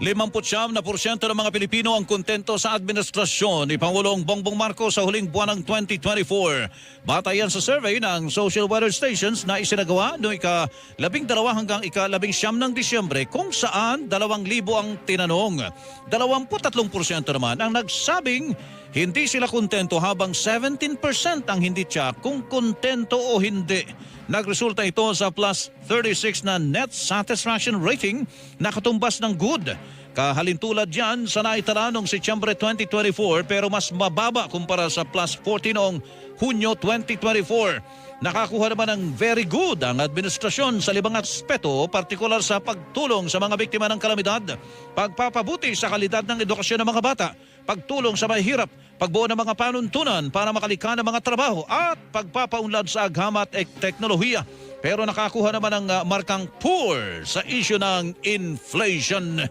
59 na porsyento ng mga Pilipino ang kontento sa administrasyon ni Pangulong Bongbong Marcos sa huling buwan ng 2024. Batayan sa survey ng Social Weather Stations na isinagawa noong ika-12 hanggang ika-19 ng Disyembre kung saan 2,000 ang tinanong. 23% naman ang nagsabing hindi sila kontento habang 17% ang hindi tiyak kung kontento o hindi. Nagresulta ito sa plus 36 na net satisfaction rating na katumbas ng good. Kahalintulad yan sa naitala noong Setyembre 2024 pero mas mababa kumpara sa plus 40 noong Hunyo 2024. Nakakuha naman ng very good ang administrasyon sa libang aspeto, partikular sa pagtulong sa mga biktima ng kalamidad, pagpapabuti sa kalidad ng edukasyon ng mga bata, pagtulong sa mahihirap, pagbuo ng mga panuntunan para makalika ng mga trabaho at pagpapaunlad sa agama at ek- teknolohiya. Pero nakakuha naman ng ah, markang poor sa issue ng inflation.